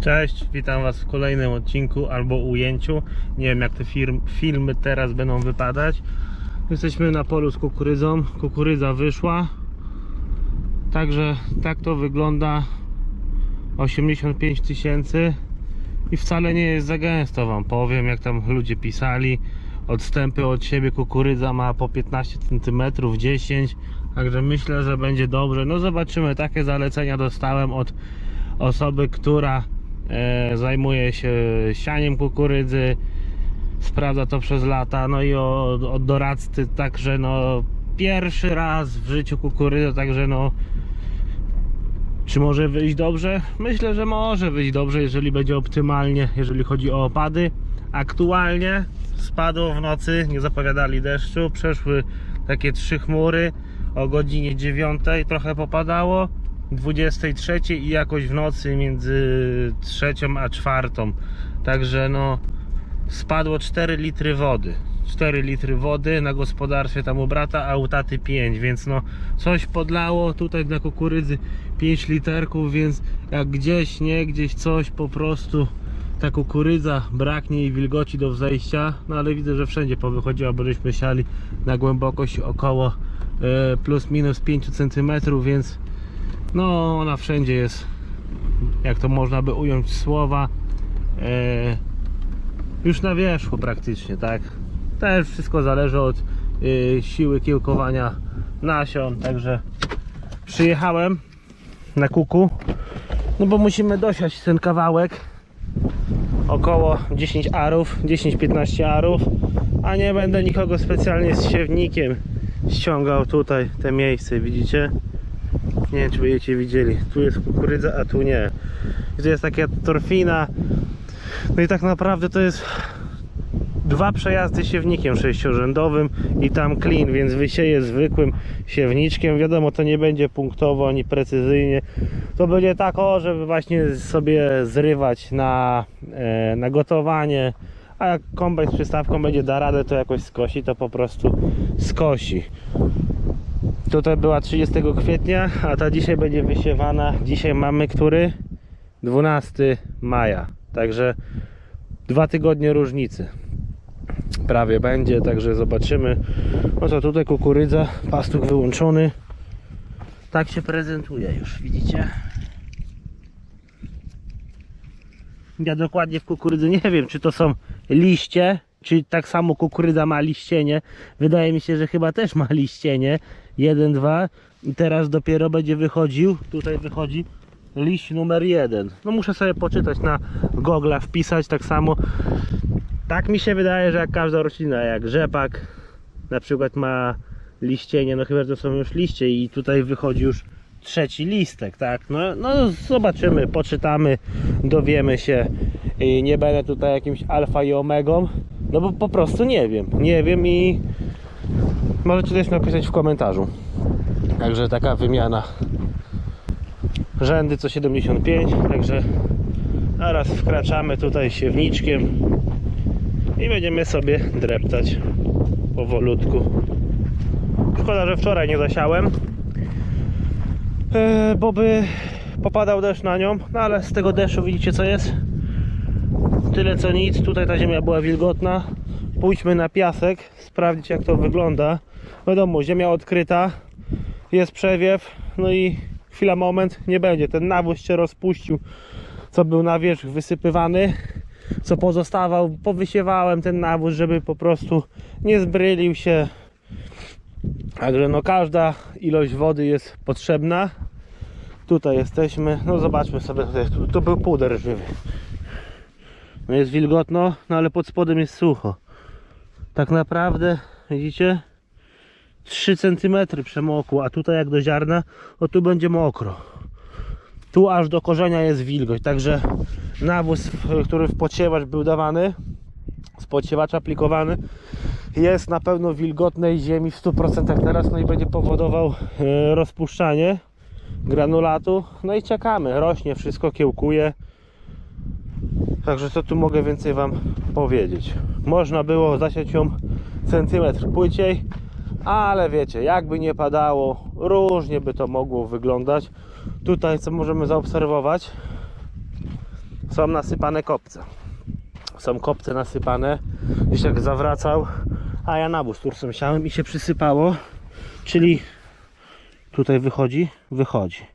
Cześć, witam Was w kolejnym odcinku albo ujęciu. Nie wiem jak te firm, filmy teraz będą wypadać. Jesteśmy na polu z kukurydzą. Kukurydza wyszła. Także tak to wygląda. 85 tysięcy i wcale nie jest za gęsto Wam powiem, jak tam ludzie pisali. Odstępy od siebie kukurydza ma po 15 cm, 10 Także myślę, że będzie dobrze. No zobaczymy, takie zalecenia dostałem od osoby, która zajmuje się sianiem kukurydzy, sprawdza to przez lata, no i od, od doradcy, także no pierwszy raz w życiu kukurydza, także no czy może wyjść dobrze? Myślę, że może wyjść dobrze, jeżeli będzie optymalnie, jeżeli chodzi o opady. Aktualnie spadło w nocy, nie zapowiadali deszczu, przeszły takie trzy chmury o godzinie 9 trochę popadało 23 i jakoś w nocy między trzecią a czwartą. Także no spadło 4 litry wody. 4 litry wody na gospodarstwie tam u brata, a u taty 5 więc no coś podlało tutaj dla kukurydzy 5 literków więc jak gdzieś nie gdzieś coś po prostu ta kukurydza braknie jej wilgoci do wzejścia no ale widzę, że wszędzie powychodziła, bo żeśmy siali na głębokość około e, plus minus 5 cm więc no ona wszędzie jest. Jak to można by ująć słowa? E, już na wierzchu praktycznie tak? Też wszystko zależy od e, siły kiełkowania nasion także przyjechałem na kuku. No bo musimy dosiać ten kawałek. Około 10 arów 10-15 arów. A nie będę nikogo specjalnie z siewnikiem ściągał tutaj te miejsce widzicie nie wiem czy będziecie widzieli tu jest kukurydza a tu nie I tu jest taka torfina no i tak naprawdę to jest dwa przejazdy siewnikiem sześciorzędowym i tam clean, więc wysieje zwykłym siewniczkiem. Wiadomo, to nie będzie punktowo ani precyzyjnie. To będzie tak, o, żeby właśnie sobie zrywać na, e, na gotowanie. A jak kombajn z przystawką będzie da radę to jakoś skosi, to po prostu skosi. Tutaj była 30 kwietnia, a ta dzisiaj będzie wysiewana. Dzisiaj mamy który? 12 maja. Także dwa tygodnie różnicy prawie będzie, także zobaczymy. No to tutaj kukurydza, pastuk wyłączony. Tak się prezentuje już, widzicie? Ja dokładnie w kukurydzy nie wiem, czy to są liście, czy tak samo kukurydza ma liścienie. Wydaje mi się, że chyba też ma liścienie. Jeden, dwa. I teraz dopiero będzie wychodził, tutaj wychodzi liść numer jeden. No muszę sobie poczytać na Google, wpisać tak samo. Tak mi się wydaje, że jak każda roślina, jak rzepak na przykład ma liścienie, no chyba, że to są już liście i tutaj wychodzi już trzeci listek, tak? No, no zobaczymy, poczytamy, dowiemy się i nie będę tutaj jakimś alfa i omegą, no bo po prostu nie wiem, nie wiem i możecie też napisać w komentarzu. Także taka wymiana. Rzędy co 75, także zaraz wkraczamy tutaj siewniczkiem i będziemy sobie dreptać powolutku. Szkoda, że wczoraj nie zasiałem, e, bo by popadał deszcz na nią, no ale z tego deszczu widzicie co jest? Tyle co nic, tutaj ta ziemia była wilgotna. Pójdźmy na piasek, sprawdzić jak to wygląda. Wiadomo, ziemia odkryta, jest przewiew, no i chwila, moment, nie będzie. Ten nawóz się rozpuścił, co był na wierzch wysypywany co pozostawał, powysiewałem ten nawóz, żeby po prostu nie zbrylił się. Także no każda ilość wody jest potrzebna. Tutaj jesteśmy, no zobaczmy sobie, tutaj, tu, tu był puder żywy. No jest wilgotno, no ale pod spodem jest sucho. Tak naprawdę, widzicie? 3 cm przemokło, a tutaj jak do ziarna, o tu będzie mokro. Tu aż do korzenia jest wilgoć, także nawóz, który w podsiewacz był dawany, z podsiewacza aplikowany, jest na pewno wilgotnej ziemi w 100% teraz, no i będzie powodował e, rozpuszczanie granulatu. No i czekamy, rośnie wszystko, kiełkuje. Także co tu mogę więcej Wam powiedzieć? Można było zasiać ją centymetr płyciej, ale wiecie, jakby nie padało, różnie by to mogło wyglądać. Tutaj co możemy zaobserwować, są nasypane kopce. Są kopce nasypane. Gdzieś tak zawracał, a ja na wóz tursem siałem i się przysypało. Czyli tutaj wychodzi, wychodzi.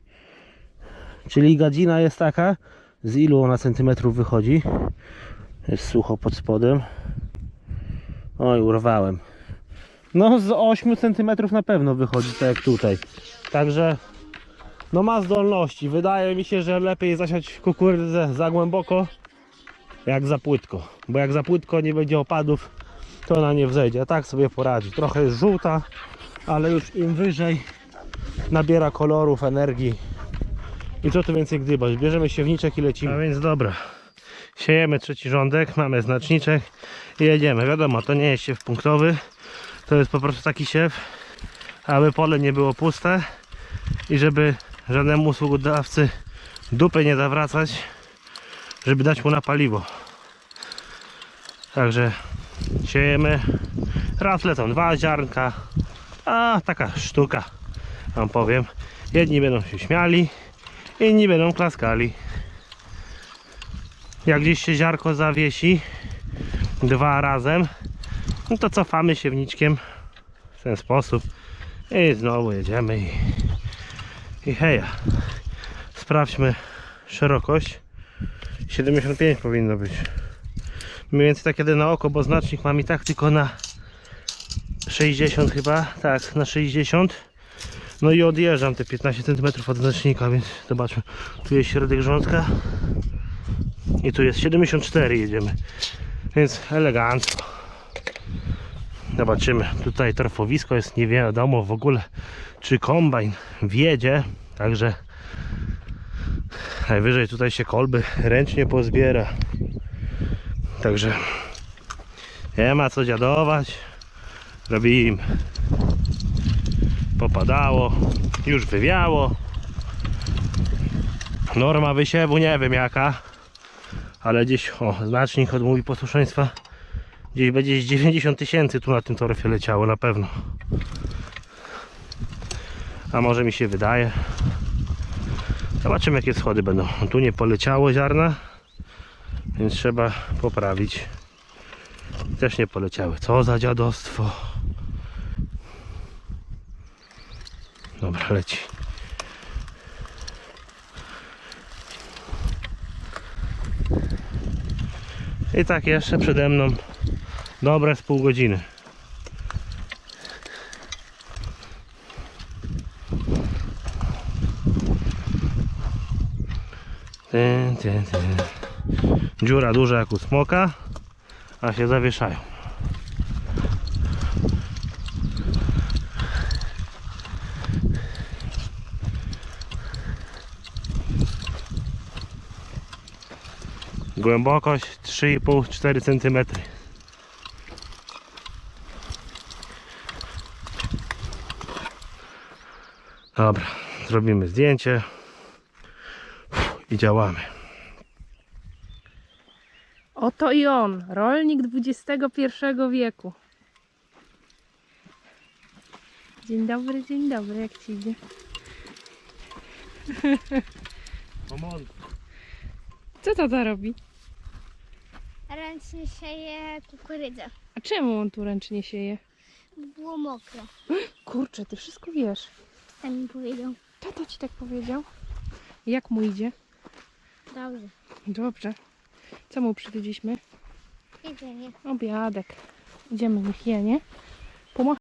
Czyli gadzina jest taka, z ilu ona centymetrów wychodzi. Jest sucho pod spodem. Oj, urwałem. No z 8 centymetrów na pewno wychodzi, tak jak tutaj. Także no ma zdolności. Wydaje mi się, że lepiej zasiać kukurydzę za głęboko jak za płytko. Bo jak za płytko nie będzie opadów, to ona nie wzejdzie. Tak sobie poradzi. Trochę jest żółta, ale już im wyżej nabiera kolorów, energii. I co tu więcej gdybać? Bierzemy siewniczek i lecimy. A więc dobra. Siejemy trzeci rządek, mamy znaczniczek i jedziemy. Wiadomo, to nie jest siew punktowy. To jest po prostu taki siew, aby pole nie było puste i żeby żadnemu usługodawcy dupy nie zawracać, żeby dać mu na paliwo. Także siejemy. Raz lecą dwa ziarnka, a taka sztuka, wam powiem. Jedni będą się śmiali, inni będą klaskali. Jak gdzieś się ziarko zawiesi dwa razem, no to cofamy siewniczkiem w ten sposób i znowu jedziemy i, i heja. Sprawdźmy szerokość. 75 powinno być. Mniej więcej tak kiedy na oko, bo znacznik mam i tak tylko na 60 chyba, tak, na 60. No i odjeżdżam te 15 cm od znacznika, więc zobaczmy. Tu jest środek rządka i tu jest 74 jedziemy. Więc elegancko. Zobaczymy. Tutaj torfowisko jest nie wiadomo w ogóle czy kombajn wjedzie. Także najwyżej tutaj się kolby ręcznie pozbiera. Także nie ma co dziadować. Robimy. Popadało, już wywiało. Norma wysiewu nie wiem jaka, ale gdzieś, o, znacznik odmówi posłuszeństwa. Gdzieś będzie z 90 tysięcy tu na tym torfie leciało na pewno. A może mi się wydaje. Zobaczymy jakie schody będą. Tu nie poleciało ziarna, więc trzeba poprawić. Też nie poleciały. Co za dziadostwo. Dobra, leci. I tak jeszcze przede mną dobre z pół godziny. Dziura duża jak u smoka, a się zawieszają. Głębokość 3,5-4 cm. Dobra, zrobimy zdjęcie i działamy. Oto i on, rolnik XXI wieku. Dzień dobry, dzień dobry, jak ci idzie? Co tata robi? Ręcznie sieje kukurydzę. A czemu on tu ręcznie sieje? Było mokre. Kurczę, ty wszystko wiesz. Tak mi powiedział. Tata ci tak powiedział. Jak mu idzie? Dobrze. Dobrze. Co mu przywieźliśmy? Jedzenie. Obiadek. Idziemy, niech je, nie?